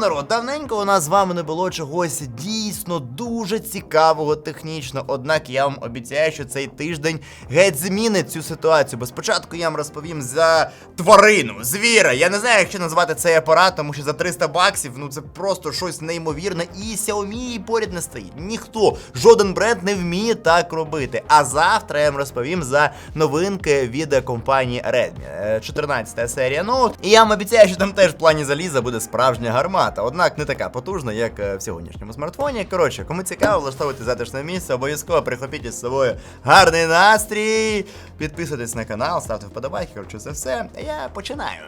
народ, давненько у нас з вами не було чогось дійсно дуже цікавого технічно. Однак я вам обіцяю, що цей тиждень геть змінить цю ситуацію. Бо спочатку я вам розповім за тварину, звіра. Я не знаю, як ще назвати цей апарат, тому що за 300 баксів ну це просто щось неймовірне. І Xiaomi поряд не стоїть. Ніхто, жоден бренд не вміє так робити. А завтра я вам розповім за новинки від компанії Redmi. Е, 14 серія Note. І я вам обіцяю, що там теж в плані заліза буде справжня гармата. Однак не така потужна, як е, в сьогоднішньому смартфоні. Коротше, кому цікаво, влаштовуйте затишне місце, обов'язково прихопіть із собою гарний настрій. Підписуйтесь на канал, ставте вподобайки. Коротше, це все. Я починаю.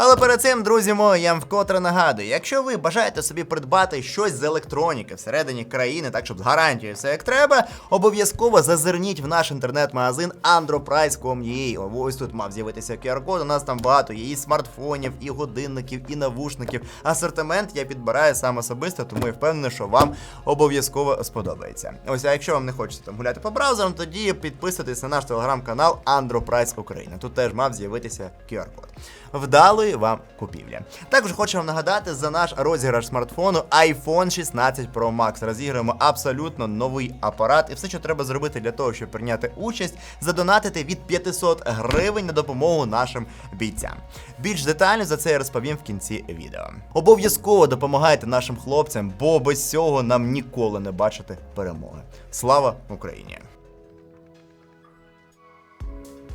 Але перед цим, друзі мої, я вам вкотре нагадую, якщо ви бажаєте собі придбати щось з електроніки всередині країни, так щоб з гарантією все як треба, обов'язково зазирніть в наш інтернет-магазин androprice.com.ua. Ось тут мав з'явитися QR-код. У нас там багато є і смартфонів, і годинників, і навушників. Асортимент я підбираю сам особисто, тому я впевнений, що вам обов'язково сподобається. Ось, а якщо вам не хочеться там гуляти по браузерам, тоді підписуйтесь на наш телеграм-канал Androprice Україна. Тут теж мав з'явитися QR-код. Вдалої вам купівлі. Також хочу вам нагадати за наш розіграш смартфону iPhone 16 Pro Max. Розіграємо абсолютно новий апарат, і все, що треба зробити для того, щоб прийняти участь, задонатити від 500 гривень на допомогу нашим бійцям. Більш детально за це я розповім в кінці відео. Обов'язково допомагайте нашим хлопцям, бо без цього нам ніколи не бачити перемоги. Слава Україні!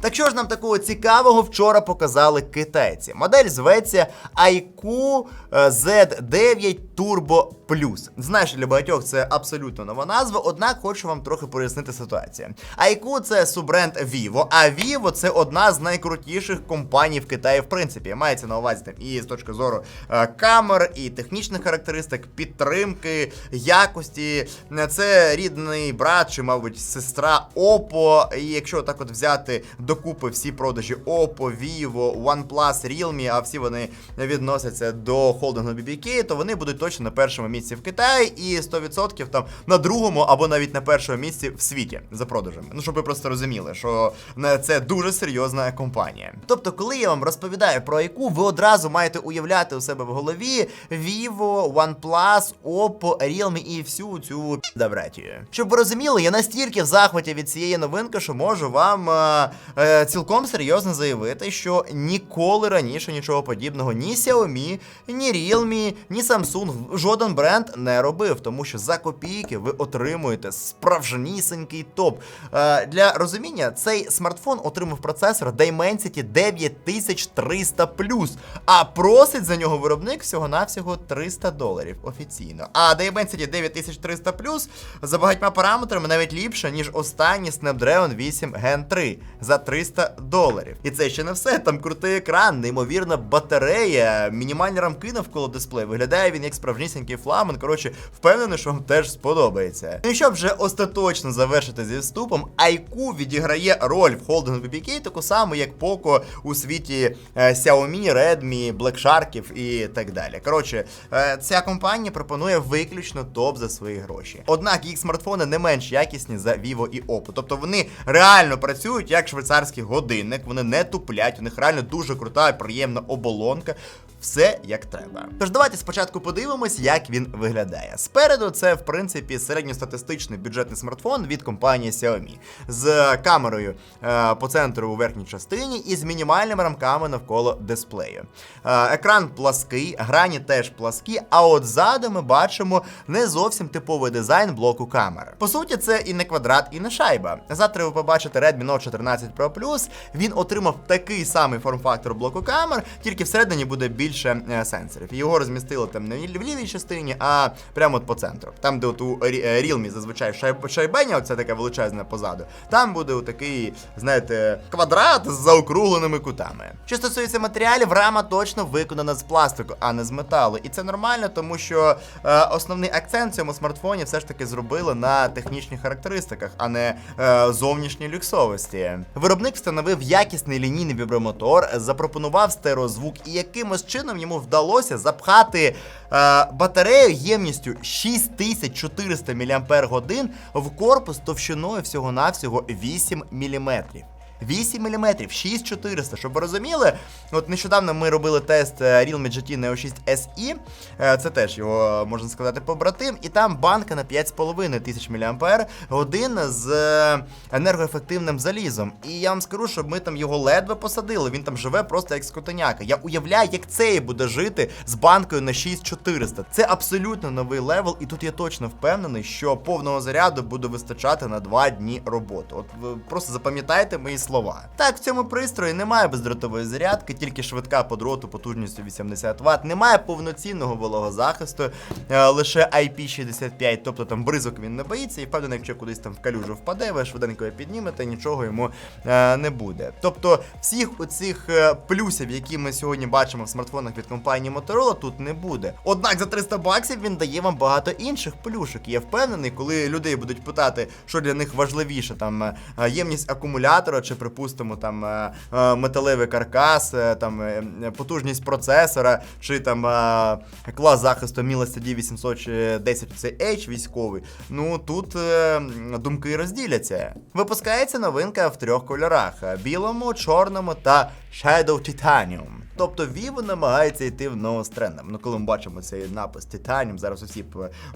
Так що ж нам такого цікавого вчора показали китайці? Модель зветься IQ е, Z9 Turbo Plus. Знаєш, для багатьох це абсолютно нова назва, однак хочу вам трохи пояснити ситуацію. IQ це суббренд Vivo, а Vivo це одна з найкрутіших компаній в Китаї, в принципі. Мається на увазі там і з точки зору е, камер, і технічних характеристик, підтримки, якості. Це рідний брат, чи, мабуть, сестра Oppo. І якщо так от взяти докупи всі продажі Oppo, Vivo, OnePlus, Realme, а всі вони відносяться до холдингу BBK, то вони будуть точно на першому місці в Китаї і 100% там на другому або навіть на першому місці в світі за продажами. Ну щоб ви просто розуміли, що це дуже серйозна компанія. Тобто, коли я вам розповідаю про яку, ви одразу маєте уявляти у себе в голові Vivo, OnePlus, Oppo, Realme і всю цю добратію. Щоб ви розуміли, я настільки в захваті від цієї новинки, що можу вам е, цілком серйозно заявити, що ніколи раніше нічого подібного ні Xiaomi, ні Realme, ні Samsung, жоден бренд не робив, тому що за копійки ви отримуєте справжнісінький топ. Е, для розуміння, цей смартфон отримав процесор Dimensity 9300 а просить за нього виробник всього-навсього 300 доларів офіційно. А Dimensity 9300 за багатьма параметрами навіть ліпше, ніж останній Snapdragon 8 Gen 3 за 300 доларів. І це ще не все. Там крутий екран, неймовірна батарея, мінімальні рамки навколо дисплею. Виглядає він як справжнісінький фламен. Коротше, впевнений, що вам теж сподобається. Ну і щоб вже остаточно завершити зі вступом, IQ відіграє роль в холдингу BBK, таку саму, як Poco у світі е, Xiaomi, Redmi, Black Sharkів і так далі. Коротше, е, ця компанія пропонує виключно топ за свої гроші. Однак їх смартфони не менш якісні за Vivo і Oppo. Тобто вони реально працюють як швейцарський годинник, вони не туплять, у них реально дуже крута і приємна оболонка. Все як треба. Тож давайте спочатку подивимось, як він виглядає. Спереду це, в принципі, середньостатистичний бюджетний смартфон від компанії Xiaomi з камерою е, по центру у верхній частині і з мінімальними рамками навколо дисплею. Е, екран плаский, грані теж пласкі, а от ззаду ми бачимо не зовсім типовий дизайн блоку камер. По суті, це і не квадрат, і не шайба. Завтра ви побачите Redmi Note 14 Pro Plus. Він отримав такий самий форм-фактор блоку камер, тільки всередині буде більше е, сенсорів. Його розмістили там не в лівій частині, а прямо от по центру. Там, де от у е, Realme зазвичай шайб- шайбеня, оце така величезна позаду. Там буде такий, знаєте, квадрат з заокругленими кутами. Що стосується матеріалів, рама точно виконана з пластику, а не з металу. І це нормально, тому що е, основний акцент в цьому смартфоні все ж таки зробили на технічних характеристиках, а не е, зовнішній люксовості. Виробник встановив якісний лінійний вібромотор, запропонував стереозвук, і якимось чином йому вдалося запхати е, батарею ємністю 6400 мАч в корпус товщиною всього-навсього 8 мм. 8 мм, 6400. Щоб ви розуміли, от нещодавно ми робили тест е, Realme GT Neo 6 SE, е, це теж його, можна сказати, побратим, і там банка на 5,5 тисяч мАч годин з е, енергоефективним залізом. І я вам скажу, що ми там його ледве посадили. Він там живе просто як скотиняка. Я уявляю, як цей буде жити з банкою на 6400. Це абсолютно новий левел, і тут я точно впевнений, що повного заряду буде вистачати на 2 дні роботи. От ви просто запам'ятайте мої слова. Так, в цьому пристрої немає бездротової зарядки, тільки швидка по дроту потужністю 80 Вт, немає повноцінного вологозахисту, е, лише IP65, тобто там бризок він не боїться, і впевнений, якщо кудись там в калюжу впаде, ви швиденько піднімете, нічого йому е, не буде. Тобто всіх оцих е, плюсів, які ми сьогодні бачимо в смартфонах від компанії Motorola, тут не буде. Однак за 300 баксів він дає вам багато інших плюшок. І я впевнений, коли людей будуть питати, що для них важливіше, там ємність акумулятора, чи припустимо там е, е, металевий каркас, е, там потужність процесора, чи там клас захисту Мілості d 810 це H військовий. Ну тут думки розділяться. Випускається новинка в трьох кольорах: білому, чорному та Shadow Titanium. Тобто Vivo намагається йти в ногу з трендом. Ну, коли ми бачимо цей напис Titanium, зараз усі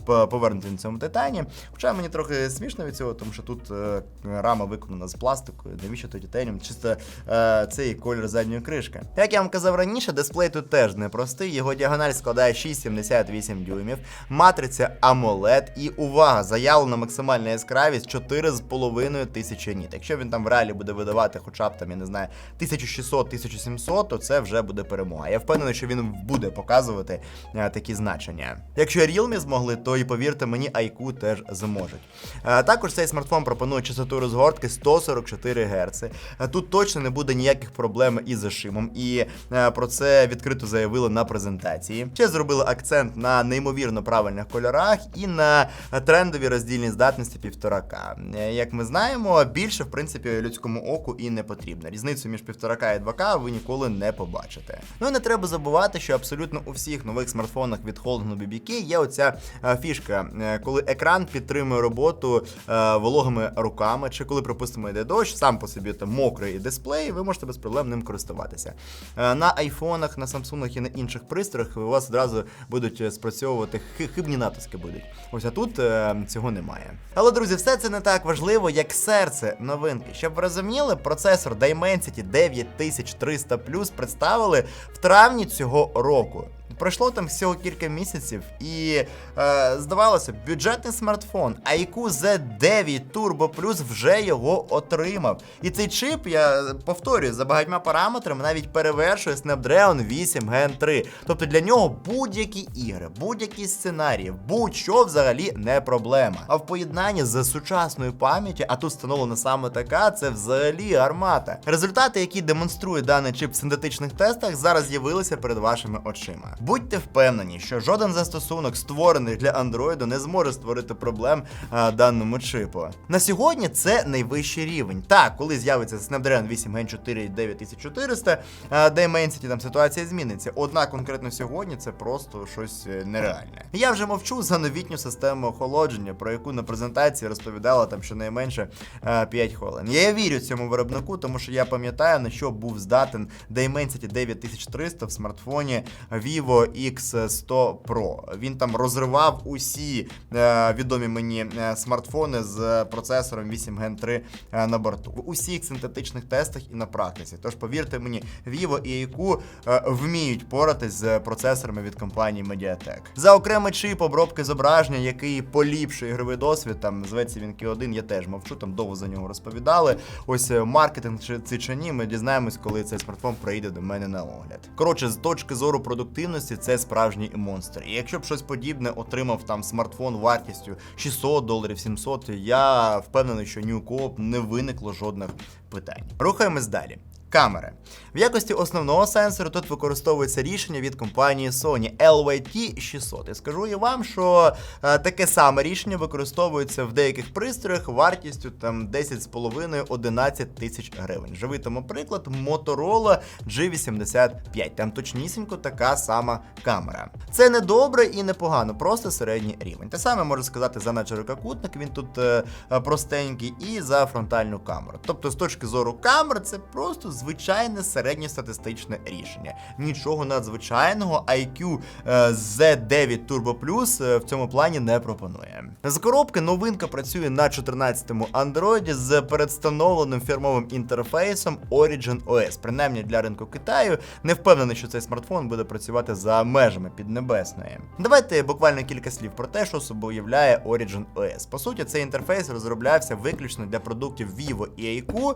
повернуті на цьому титані. Хоча мені трохи смішно від цього, тому що тут е, рама виконана з пластику. Навіщо тут Titanium? Чисто е, цей колір задньої кришки. Як я вам казав раніше, дисплей тут теж непростий. Його діагональ складає 6,78 дюймів, матриця AMOLED і увага, заявлена максимальна яскравість 4,5 тисячі ніт. Якщо він там в реалі буде видавати хоча б там, я не знаю, 1600-1700, то це вже буде перемога. Я впевнений, що він буде показувати е, такі значення. Якщо Realme змогли, то і повірте мені, IQ теж зможуть. Е, також цей смартфон пропонує частоту розгортки 144 Гц. Е, Тут точно не буде ніяких проблем із зашимом, і про це відкрито заявили на презентації. Ще зробили акцент на неймовірно правильних кольорах і на трендові роздільні здатності 1,5К. Е, Як ми знаємо, більше в принципі людському оку і не потрібно. Різницю між 1,5К і 2К ви ніколи не побачите. Ну і не треба забувати, що абсолютно у всіх нових смартфонах від холдингу BBK є оця е, фішка, е, коли екран підтримує роботу е, вологими руками, чи коли, припустимо, йде дощ, сам по собі там мокрий дисплей, ви можете без проблем ним користуватися. На айфонах, на самсунгах і на інших пристроях у вас одразу будуть спрацьовувати хибні натиски будуть. Ось а тут цього немає. Але, друзі, все це не так важливо, як серце новинки. Щоб ви розуміли, процесор Dimensity 9300 представили в травні цього року. Пройшло там всього кілька місяців, і е, здавалося, бюджетний смартфон IQ Z9 Turbo Plus вже його отримав. І цей чип, я повторюю, за багатьма параметрами навіть перевершує Snapdragon 8 Gen 3. Тобто для нього будь-які ігри, будь-які сценарії, будь-що взагалі не проблема. А в поєднанні з сучасною пам'яттю, а тут встановлена саме така, це взагалі армата. Результати, які демонструє даний чип в синтетичних тестах, зараз з'явилися перед вашими очима. Будьте впевнені, що жоден застосунок, створений для Android, не зможе створити проблем а, даному чипу. На сьогодні це найвищий рівень. Так, коли з'явиться Snapdragon 8 Gen 4 і 9400, а, Dimensity, там ситуація зміниться. Однак конкретно сьогодні це просто щось е, нереальне. Я вже мовчу за новітню систему охолодження, про яку на презентації розповідала там щонайменше а, 5 хвилин. Я вірю цьому виробнику, тому що я пам'ятаю, на що був здатен Dimensity 9300 в смартфоні Vivo X100 Pro. Він там розривав усі е, відомі мені е, смартфони з процесором 8 Gen 3 е, на борту. В усіх синтетичних тестах і на практиці. Тож повірте мені, Vivo і IQ е, вміють поратись з процесорами від компанії Mediatek. За окремий чип обробки зображення, який поліпшує ігровий досвід, там зветься він Q1, я теж мовчу, там довго за нього розповідали. Ось маркетинг чи це чи ні, ми дізнаємось, коли цей смартфон прийде до мене на огляд. Коротше, з точки зору продуктивності, це справжній монстр. І якщо б щось подібне отримав там смартфон вартістю 600 доларів, 700, я впевнений, що ні у кого б не виникло жодних питань. Рухаємось далі. Камери. В якості основного сенсору тут використовується рішення від компанії Sony LYT600. І скажу я вам, що е, таке саме рішення використовується в деяких пристроях вартістю там 10,5-11 тисяч гривень. Живий тому приклад Motorola G85. Там точнісінько така сама камера. Це не добре і не погано, просто середній рівень. Те саме можу сказати за надширококутник, він тут е, е, простенький, і за фронтальну камеру. Тобто, з точки зору камер, це просто звичайне середньостатистичне рішення. Нічого надзвичайного IQ е, Z9 Turbo Plus е, в цьому плані не пропонує. З коробки новинка працює на 14-му Android з передстановленим фірмовим інтерфейсом Origin OS. Принаймні для ринку Китаю не впевнений, що цей смартфон буде працювати за межами Піднебесної. Давайте буквально кілька слів про те, що собою являє Origin OS. По суті, цей інтерфейс розроблявся виключно для продуктів Vivo і AIQ,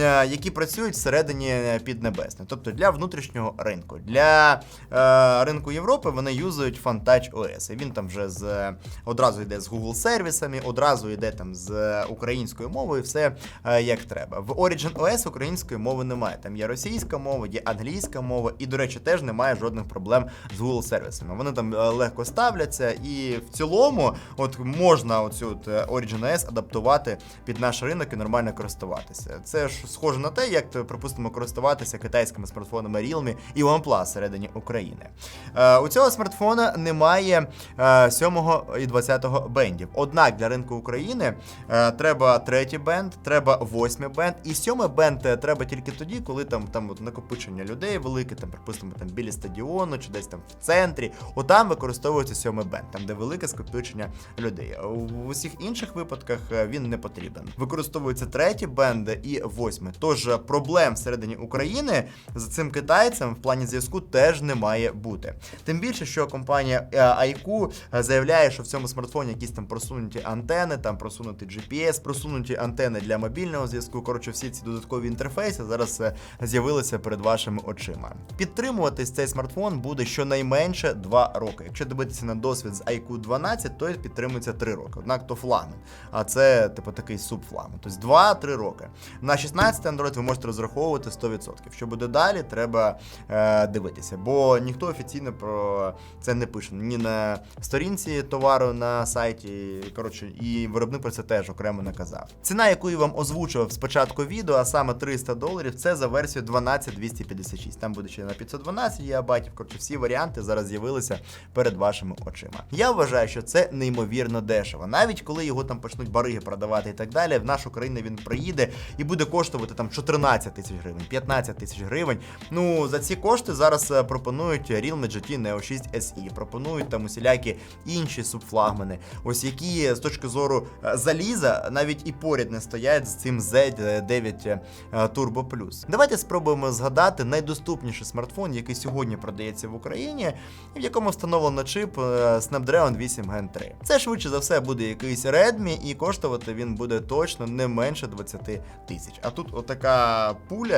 е, які працюють всередині Піднебесної, тобто для внутрішнього ринку. Для е, ринку Європи вони юзають FunTouch OS. І він там вже з одразу йде з Google сервісами, одразу йде там з українською мовою, все е, як треба. В Origin OS української мови немає. Там є російська мова, є англійська мова, і, до речі, теж немає жодних проблем з Google сервісами. Вони там е, легко ставляться, і в цілому, от можна оцю от е, Origin OS адаптувати під наш ринок і нормально користуватися. Це ж схоже на те, як то, припустимо, користуватися китайськими смартфонами Realme і OnePlus всередині України. Е, у цього смартфона немає е, 7 і 20 бендів. Однак для ринку України е, треба третій бенд, треба восьмий бенд, і сьомий бенд е, треба тільки тоді, коли там, там от накопичення людей велике, там, припустимо, там біля стадіону чи десь там в центрі. Отам використовується сьомий бенд, там де велике скопичення людей. У усіх інших випадках е, він не потрібен. Використовується третій бенд і восьмий. Тож е, проблем всередині України з цим китайцем в плані зв'язку теж не має бути. Тим більше, що компанія е, IQ заявляє, що в цьому смартфоні якісь там просунуті антени, там просунутий GPS, просунуті антени для мобільного зв'язку. Коротше, всі ці додаткові інтерфейси зараз е, з'явилися перед вашими очима. Підтримуватись цей смартфон буде щонайменше 2 роки. Якщо дивитися на досвід з IQ 12, то підтримується 3 роки. Однак то флагман. А це типу такий субфлагман. Тобто 2-3 роки. На 16 Android ви можете розраховувати 100%. Що буде далі, треба е, дивитися, бо ніхто офіційно про це не пише. Ні на сторінці товару на сайті. Коротше, і виробник про це теж окремо наказав. Ціна, яку я вам озвучував спочатку відео, а саме 300 доларів, це за версію 12256. Там буде ще на 512 гігабайтів. Коротше, всі варіанти зараз з'явилися перед вашими очима. Я вважаю, що це неймовірно дешево. Навіть коли його там почнуть бариги продавати і так далі, в нашу країну він приїде і буде коштувати там 14 тисяч гривень, 15 тисяч гривень. Ну за ці кошти зараз е, пропонують Realme GT Neo 6 SE, пропонують там усілякі інші субфлагмани, ось які з точки зору е, заліза навіть і поряд не стоять з цим Z9 е, Turbo Plus. Давайте спробуємо згадати найдоступніший смартфон, який сьогодні продається в Україні, і в якому встановлено чип е, Snapdragon 8 Gen 3. Це швидше за все буде якийсь Redmi, і коштувати він буде точно не менше 20 тисяч. А тут отака пуля,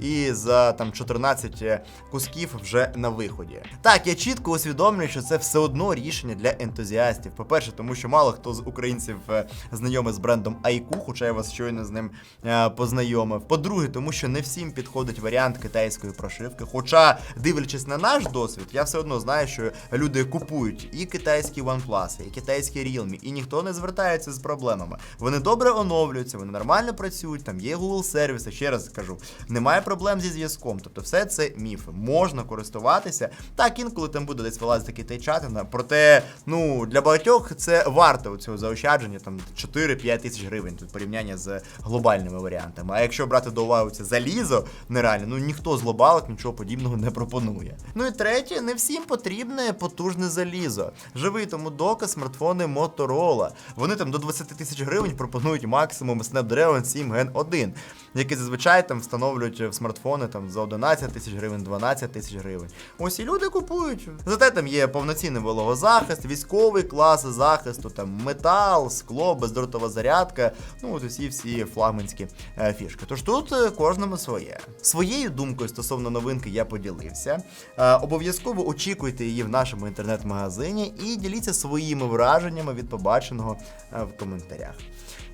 і за там 14 кусків вже на виході. Так, я чітко усвідомлюю, що це все одно рішення для ентузіастів. По-перше, тому що мало хто з українців е, знайомий з брендом Aiku, хоча я вас щойно з ним е, познайомив. По-друге, тому що не всім підходить варіант китайської прошивки. Хоча, дивлячись на наш досвід, я все одно знаю, що люди купують і китайські OnePlus, і китайські Realme, і ніхто не звертається з проблемами. Вони добре оновлюються, вони нормально працюють, там є Google сервіси. Ще раз кажу, немає проблем зі зв'язком. Тобто, все це міфи. Можна користуватися. Так, інколи там буде десь вилазити такий чатина. Проте, ну для багатьох це варто цього заощадження, там 4-5 тисяч гривень тут порівняння з глобальними варіантами. А якщо брати до уваги це залізо, нереально, ну ніхто з глобалок нічого подібного не пропонує. Ну і третє, не всім потрібне потужне залізо. Живий тому доказ смартфони Motorola. Вони там до 20 тисяч гривень пропонують максимум Snapdragon 7 Gen 1, які зазвичай там встановлюють в смартфони там за 11 тисяч гривень, 12 тисяч гривень. Ось і люди купують. Зате там є повноцінний вологозахист, військовий клас захисту, там метал, скло, бездротова зарядка. Ну от усі всі флагманські е, фішки. Тож тут е, кожному своє. Своєю думкою стосовно новинки я поділився. Е, обов'язково очікуйте її в нашому інтернет-магазині і діліться своїми враженнями від побаченого е, в коментарях.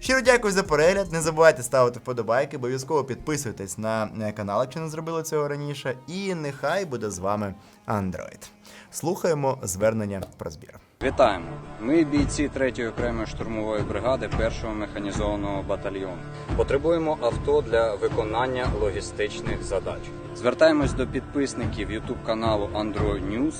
Щиро дякую за перегляд. Не забувайте ставити вподобайки, обов'язково підписуйтесь на е, канал, якщо не зробили цього раніше. І нехай буде з вами Android. Слухаємо звернення про збір. Вітаємо! Ми бійці 3-ї окремої штурмової бригади 1-го механізованого батальйону. Потребуємо авто для виконання логістичних задач. Звертаємось до підписників YouTube каналу Android News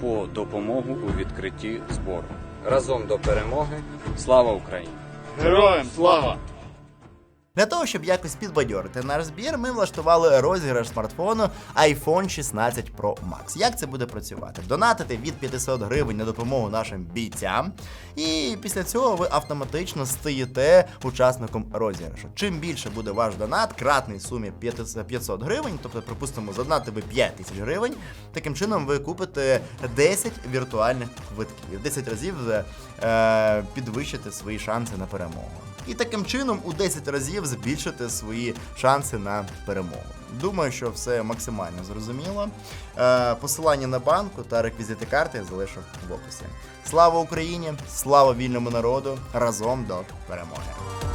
по допомогу у відкритті збору. Разом до перемоги. Слава Україні! Героям слава! Для того, щоб якось підбадьорити наш збір, ми влаштували розіграш смартфону iPhone 16 Pro Max. Як це буде працювати? Донатити від 500 гривень на допомогу нашим бійцям, і після цього ви автоматично стаєте учасником розіграшу. Чим більше буде ваш донат, кратний сумі 500 гривень, тобто, припустимо, задонати ви 5 тисяч гривень. Таким чином ви купите 10 віртуальних квитків, 10 разів е, підвищите свої шанси на перемогу. І таким чином у 10 разів збільшити свої шанси на перемогу. Думаю, що все максимально зрозуміло. Е, посилання на банку та реквізити карти залишу в описі. Слава Україні! Слава вільному народу! Разом до перемоги!